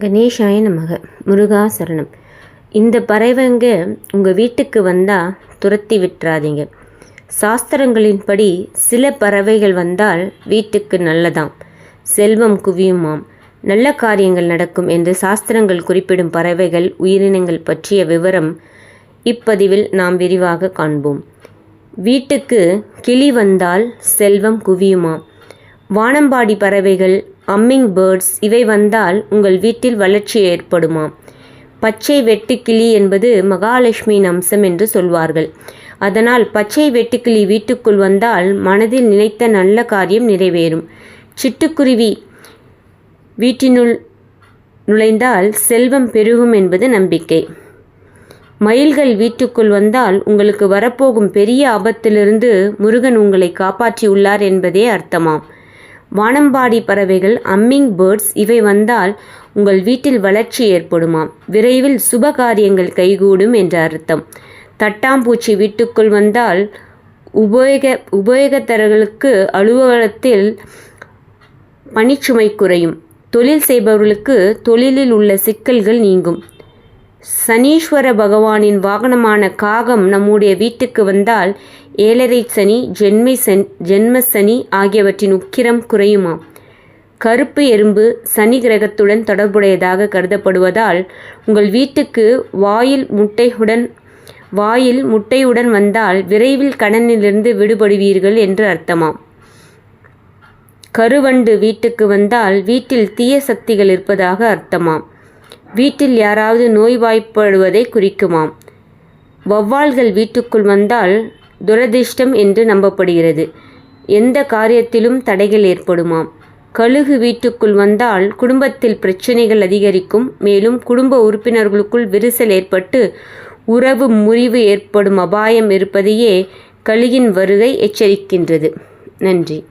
கணேஷாய நமக. முருகா சரணம். இந்த பறவைங்க உங்கள் வீட்டுக்கு வந்தால் துரத்தி விட்டுறாதீங்க. சாஸ்திரங்களின்படி சில பறவைகள் வந்தால் வீட்டுக்கு நல்லதாம். செல்வம் குவியுமாம். நல்ல காரியங்கள் நடக்கும் என்று சாஸ்திரங்கள் குறிப்பிடும் பறவைகள் உயிரினங்கள் பற்றிய விவரம் இப்பதிவில் நாம் விரிவாக காண்போம். வீட்டுக்கு கிளி வந்தால் செல்வம் குவியுமாம். வானம்பாடி பறவைகள் அம்மிங் பேர்ட்ஸ் இவை வந்தால் உங்கள் வீட்டில் வளர்ச்சி ஏற்படுமாம் பச்சை வெட்டுக்கிளி என்பது மகாலட்சுமியின் அம்சம் என்று சொல்வார்கள். அதனால் பச்சை வெட்டுக்கிளி வீட்டுக்குள் வந்தால் மனதில் நினைத்த நல்ல காரியம் நிறைவேறும். சிட்டுக்குருவி வீட்டினுள் நுழைந்தால் செல்வம் பெருகும் என்பது நம்பிக்கை. மயில்கள் வீட்டுக்குள் வந்தால் உங்களுக்கு வரப்போகும் பெரிய ஆபத்திலிருந்து முருகன் உங்களை காப்பாற்றியுள்ளார் என்பதே அர்த்தமாம். வானம்பாடி பறவைகள் அம்மிங் பேர்ட்ஸ் இவை வந்தால் உங்கள் வீட்டில் வளர்ச்சி ஏற்படுமாம். விரைவில் சுப காரியங்கள் கைகூடும் என்ற அர்த்தம். தட்டாம்பூச்சி வீட்டுக்குள் வந்தால் உபயோக உபயோகத்தர்களுக்கு அலுவலகத்தில் பணிச்சுமை குறையும். தொழில் செய்பவர்களுக்கு தொழிலில் உள்ள சிக்கல்கள் நீங்கும். சனீஸ்வர பகவானின் வாகனமான காகம் நம்முடைய வீட்டுக்கு வந்தால் ஏழரை சனி ஜென்மை சன் ஜென்ம சனி ஆகியவற்றின் உக்கிரம் குறையுமாம் கருப்பு எறும்பு சனி கிரகத்துடன் தொடர்புடையதாக கருதப்படுவதால் உங்கள் வீட்டுக்கு வாயில் முட்டையுடன் வாயில் முட்டையுடன் வந்தால் விரைவில் கடனிலிருந்து விடுபடுவீர்கள் என்று அர்த்தமாம் கருவண்டு வீட்டுக்கு வந்தால் வீட்டில் தீய சக்திகள் இருப்பதாக அர்த்தமாம் வீட்டில் யாராவது நோய்வாய்ப்படுவதை குறிக்குமாம். வௌவால்கள் வீட்டுக்குள் வந்தால் துரதிர்ஷ்டம் என்று நம்பப்படுகிறது. எந்த காரியத்திலும் தடைகள் ஏற்படுமாம். கழுகு வீட்டுக்குள் வந்தால் குடும்பத்தில் பிரச்சனைகள் அதிகரிக்கும். மேலும் குடும்ப உறுப்பினர்களுக்குள் விரிசல் ஏற்பட்டு உறவு முறிவு ஏற்படும் அபாயம் இருப்பதையே கழுகின் வருகை எச்சரிக்கின்றது. நன்றி.